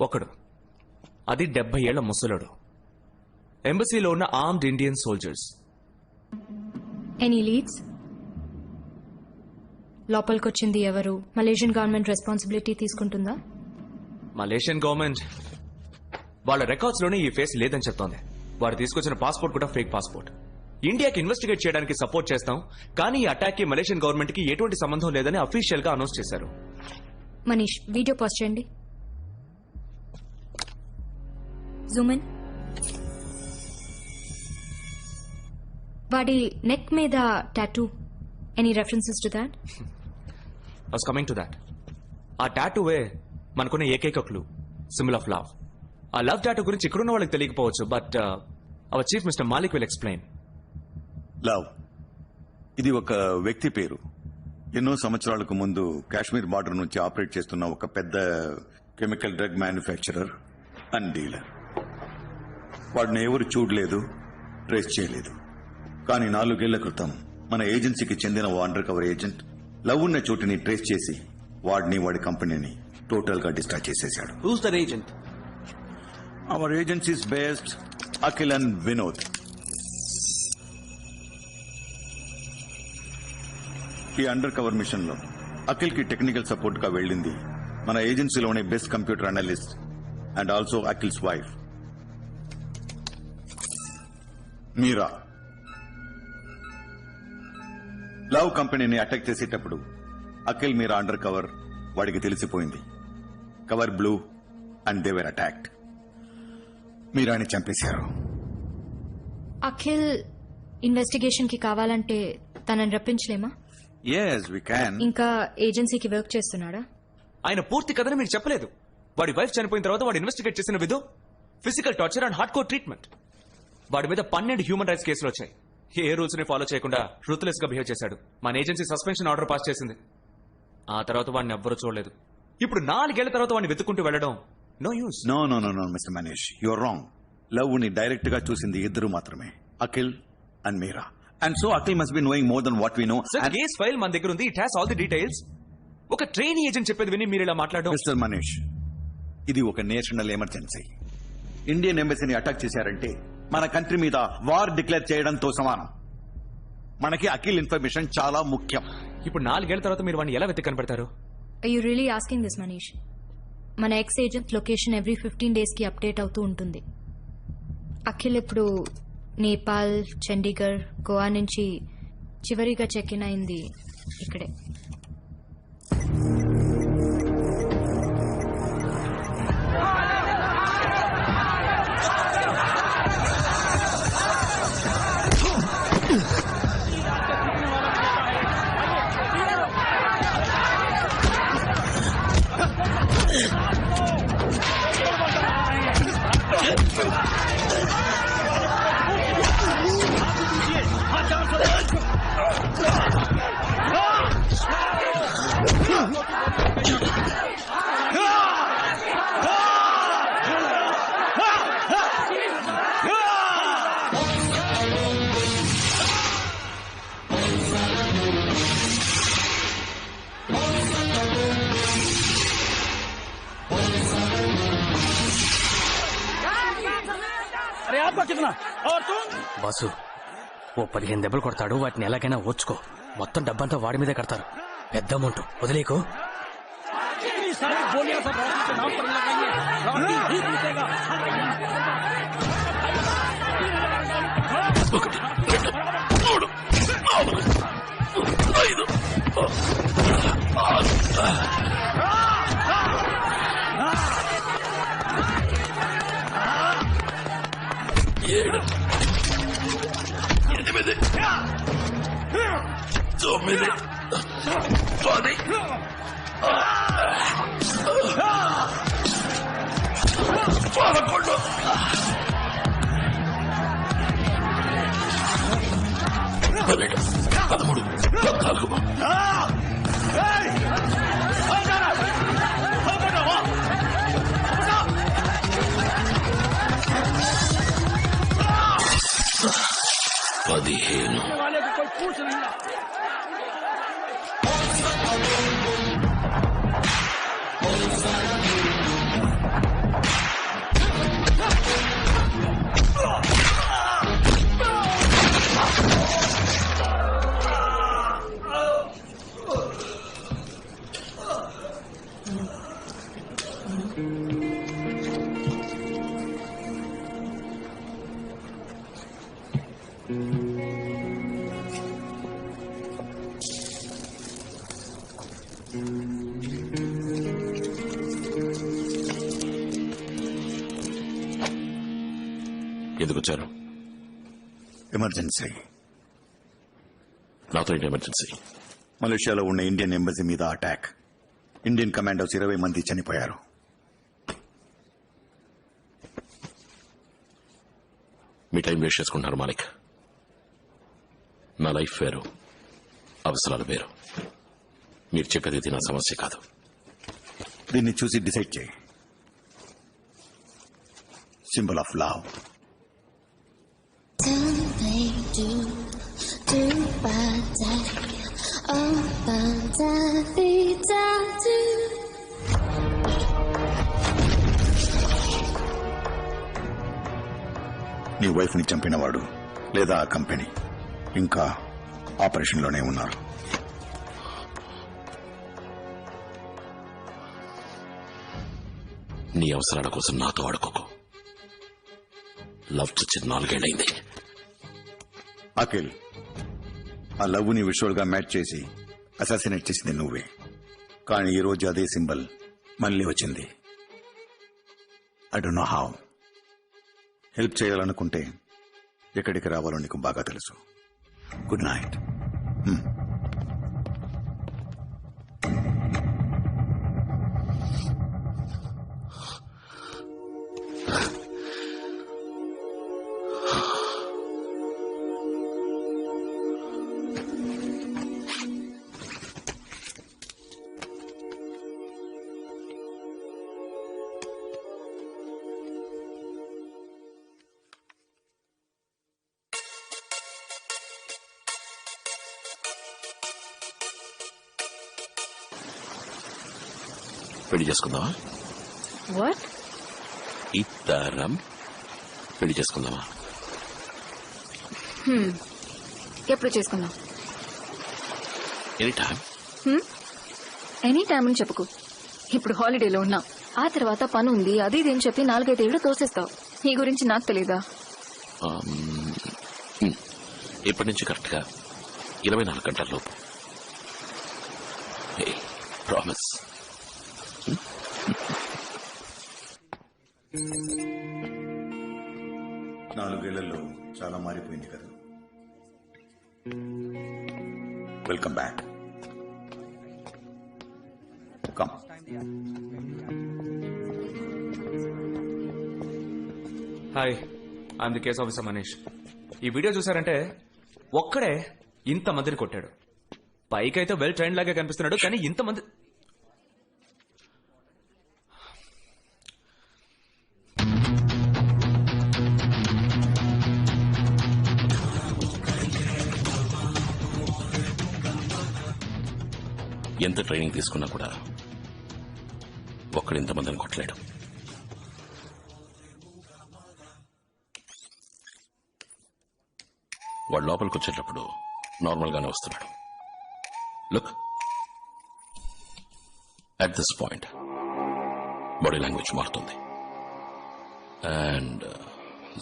ఒకడు. అది డెబ్బై ఏళ్ళ ముసలుడు. ఎంబసీలో ఉన్న armed Indian soldiers. Any leads లోపలికొచ్చింది ఎవరు? Malaysian government responsibility తీసుకుంటుందా? Malaysian government. వాళ్ళ రికార్డ్స్లోనే ఈ ఫేస్ లేదని చెప్తోంది. వాడు తీసుకొచ్చిన పాస్పోర్ట్ కూడా ఫేక్ పాస్పోర్ట్. ఇండియాకి ఇన్వెస్టిగేట్ చేయడానికి సపోర్ట్ చేస్తాం కానీ ఈ అటాక్కి మలేషియన్ గవర్నమెంట్కి ఎటువంటి సంబంధం లేదని అఫీషియల్గా అనౌన్స్ చేశారు. మనీష్ వీడియో పోస్ట్ చేయండి. జూమిన్ వాడి నెక్ మీద tattoo any references to that was coming to that ఆ టాటూవే మనకున్న ఏకైక క్లూ సిమిల్ ఆఫ్ లవ్ ఆ లవ్ టాటూ గురించి ఇక్కడున్న వాళ్ళకి తెలియకపోవచ్చు but our chief mister Malik will explain love ఇది ఒక వ్యక్తి పేరు. ఎన్నో సంవత్సరాలకు ముందు కాశ్మీర్ బార్డర్ నుంచి ఆపరేట్ చేస్తున్న ఒక పెద్ద chemical drug manufacturer and dealer. వాడిని ఎవరు చూడలేదు ట్రేస్ చేయలేదు. కానీ నాలుగేళ్ళ క్రితం మన ఏజెన్సీకి చెందిన ఓ అండర్ కవర్ ఏజెంట్ లవ్ ఉన్న చోటుని ట్రేస్ చేసి వాడిని వాడి కంపెనీని టోటల్గా డిస్ట్రాయ్ చేసేశాడు. That agent? Our agencies based Akhil and Vinod. ఈ అండర్ కవర్ మిషన్లో అఖిల్కి టెక్నికల్ సపోర్ట్గా వెళ్ళింది మన ఏజెన్సీలోనే best computer analyst and also Akhil's wife. Meera? Love కంపెనీని అటాక్ చేసేటప్పుడు అఖిల్ మీరా అండర్ కవర్ వాడికి తెలిసిపోయింది. Cover blew and they were attacked. మీరాని చంపేశారు. అఖిల్ ఇన్వెస్టిగేషన్కి కావాలంటే తనని రప్పించలేమా? ఎస్ వి క్యాన్ ఇంకా ఏజెన్సీకి వర్క్ చేస్తున్నాడా? ఆయన పూర్తి కథని మీకు చెప్పలేదు. వాడి వైఫ్ చనిపోయిన తర్వాత వాడు ఇన్వెస్టిగేట్ చేసిన విధం physical torture and hard core treatment వాడి మీద పన్నెండు హ్యూమన్ రైట్స్ కేసులు వచ్చాయి. ఏ రూల్స్ని ఫాలో చేయకుండా రూత్లెస్గా బిహేవ్ చేశాడు. మన ఏజెన్సీ సస్పెన్షన్ ఆర్డర్ పాస్ చేసింది. ఆ తర్వాత వాడిని ఎవ్వరూ చూడలేదు. ఇప్పుడు నాలుగేళ్ళ తర్వాత వాడిని వెతుక్కుంటూ వెళ్ళడం no use no no no no mister Manish your wrong లవ్ని డైరెక్ట్గా చూసింది ఇద్దరు మాత్రమే Akhil and Meera. And so Akhil must be knowing more than what we know sir case file మన దగ్గర ఉంది. It has all the details ఒక train agent చెప్పేది విని మీరు ఇలా మాట్లాడడం. మిస్టర్ మనీష్ ఇది ఒక నేషనల్ ఎమర్జెన్సీ ఇండియన్ ఎంబసీని అటాక్ చేశారంటే మన కంట్రీ మీద వార్ డిక్లేర్ చేయడంతో సమానం. మనకి అఖిల్ ఇన్ఫర్మేషన్ చాలా ముఖ్యం. ఇప్పుడు నాలుగేళ్ళ తర్వాత మీరు వాడిని ఎలా వెతికి కనపడతారు? I you really asking this Manish మన ex agent location every fifteen డేస్కి అప్డేట్ అవుతూ ఉంటుంది. అఖిల్ ఇప్పుడు నేపాల్ చండీగఢ్ గోవా నుంచి చివరిగా చెక్ ఇన్ అయింది ఇక్కడే. అరే బాసు ఓ పదిహేను దెబ్బలు కొడతాడు వాటిని ఎలాగైనా ఓచుకో మొత్తం డబ్బంతా వాడి మీదే కడతారు. పెద్ద అమౌంట్. వదిలేకు. ఒకటి ఐదు తొమ్మిది పది పదకొండు. పన్నెండు పదమూడు. పద్నాలుగు. ఎందుకు వచ్చారు? ఎమర్జెన్సీ నాతో ఏంటి ఎమర్జెన్సీ మలేషియాలో ఉన్న ఇండియన్ ఎంబసీ మీద అటాక్ ఇండియన్ కమాండోస్ ఇరవై మంది చనిపోయారు. మీ టైం వేస్ట్ చేసుకుంటున్నారు మాలిక్ నా లైఫ్ వేరు అవసరాలు వేరు. మీరు చెప్పేది ఇది నా సమస్య కాదు. దీన్ని చూసి డిసైడ్ చేయి. Symbol of love. నీ వైఫ్ని చంపినవాడు లేదా ఆ కంపెనీ ఇంకా ఆపరేషన్లోనే ఉన్నారు. నీ అవసరాల కోసం నాతో ఆడుకోకు. లవ్ చచ్చి నాలుగేళ్ళైంది అఖిల్ ఆ లవ్ని విజువల్గా మ్యాచ్ చేసి అసాసినేట్ చేసింది నువ్వే. కానీ ఈ రోజు అదే సింబల్ మళ్ళీ వచ్చింది. I don't know how help చేయాలనుకుంటే ఎక్కడికి రావాలో నీకు బాగా తెలుసు. గుడ్ నైట్ పెళ్ళి చేసుకుందామా? వాట్ ఇద్దరం పెళ్ళి చేసుకుందామా? ఎప్పుడు చేసుకుందాం? ఎనీ టైం ఎనీ టైం అని చెప్పుకో. ఇప్పుడు హాలిడేలో ఉన్నాం. ఆ తర్వాత పని ఉంది అది ఇది అని చెప్పి నాలుగైదేళ్ళు తోసేస్తావు. నీ గురించి నాకు తెలీదా? ఇప్పటి నుంచి కరెక్ట్గా ఇరవై నాలుగు గంటల లోపు. నాలుగేళ్ళలో చాలా మారిపోయింది కదా. Welcome back come hi I'm the case officer Manish ఈ వీడియో చూసారంటే ఒక్కడే ఇంత మందిని కొట్టాడు. పైకైతే వెల్ ట్రైన్ లాగా కనిపిస్తున్నాడు కానీ ఇంతమంది ఎంత ట్రైనింగ్ తీసుకున్నా కూడా ఒక్కడు ఇంతమందిని కొట్టలేడు. వాడు లోపలికి వచ్చేటప్పుడు నార్మల్గానే వస్తున్నాడు. Look. At this point body language మారుతుంది. అండ్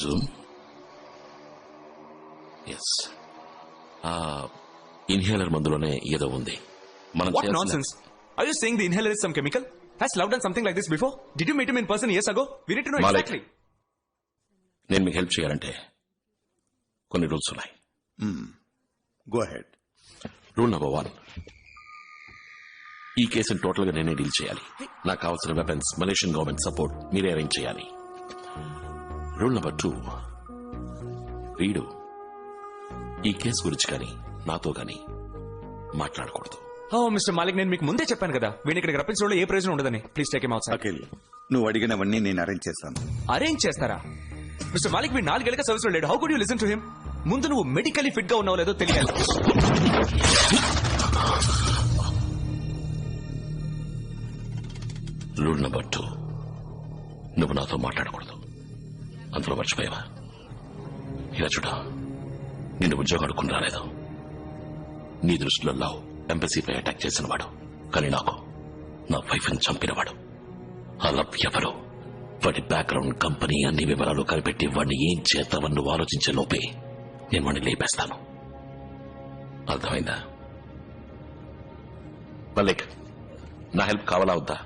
జూమ్ ఎస్ ఇన్హేలర్ మందులోనే ఏదో ఉంది. మనం వాట్ చేయాల్సిన- nonsense I you saying the inhaler is some chemical has love done something like this before did you meet in person years ago we need to know Malik. Exactly నేను మీకు help చేయాలంటే కొన్ని rules ఉన్నాయి. Go head rule number one ఈ కేసును టోటల్గా నేనే deal చేయాలి. నాకు కావాల్సిన వెపన్స్ మలేషియన్ గవర్నమెంట్ సపోర్ట్ మీరే అరేంజ్ చేయాలి. రూల్ నెంబర్ టూ వీడు ఈ కేసు గురించి కానీ నాతో కానీ మాట్లాడకూడదు. ఓ మిస్టర్ మాలిక్ నేను మీకు ముందే చెప్పాను కదా. వీడిని ఇక్కడికి రప్పించడంలో ఏ ప్రయోజనం ఉండదని. Please take out sir Akhil నువ్వు అడిగినవన్నీ నేను అరేంజ్ చేస్తాను. అరేంజ్ చేస్తారా? మిస్టర్ మాలిక్ వీడు నాలుగేళ్ళగా సర్వీస్లో లేడు. How could you listen to him ముందు నువ్వు మెడికలీ ఫిట్గా ఉన్నావు లేదో తెలియాలి. రూల్ నెంబర్ టూ నువ్వు నాతో మాట్లాడకూడదు. అందులో మర్చిపోయావా? ఇలా చూడ నిన్ను ఉద్యోగం అడుక్కుని రాలేదు నీ దృష్టిలో లవ్ ఎంబసీపై అటాక్ చేసిన వాడు కానీ నాకు నా వైఫ్ని చంపినవాడు. అలా ఎవరో ఎవరు వాడి బ్యాక్గ్రౌండ్ కంపెనీ అన్ని వివరాలు కనిపెట్టి వాడిని ఏం చేద్దామని నువ్వు ఆలోచించే లోపే నేను వాడిని లేపేస్తాను. అర్థమైందా? మల్లిక్ నా హెల్ప్ కావాలా వద్దా?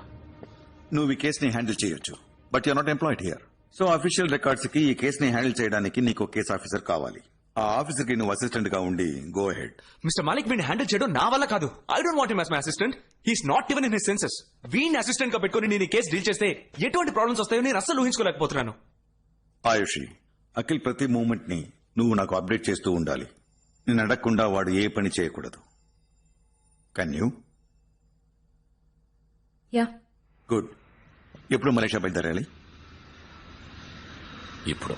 నువ్వు ఈ కేసుని హ్యాండిల్ చేయొచ్చు but you not employed here. So official రికార్డ్స్కి ఈ కేసుని హ్యాండిల్ చేయడానికి నీకు కేసు ఆఫీసర్ కావాలి. ఆ ఆఫీసర్కి నువ్వు అసిస్టెంట్గా ఉండి గో హెడ్ మిస్టర్ మాలిక్ వీడిని హ్యాండిల్ చేయడం నా వల్ల కాదు. I don't want him my assistant he's not even in his senses వీడిని అసిస్టెంట్గా పెట్టుకుని నేను ఈ కేసు డీల్ చేస్తే ఎటువంటి ప్రాబ్లమ్స్ వస్తాయో నేను అస్సలు ఊహించుకోలేకపోతున్నాను. ఆయుషి అఖిల్ ప్రతి మూమెంట్ని నువ్వు నాకు అప్డేట్ చేస్తూ ఉండాలి. నేను అడగకుండా వాడు ఏ పని చేయకూడదు. కెన్ యూ యా గుడ్ ఎప్పుడు మలేషియా బయలుదేరాలి? ఇప్పుడు.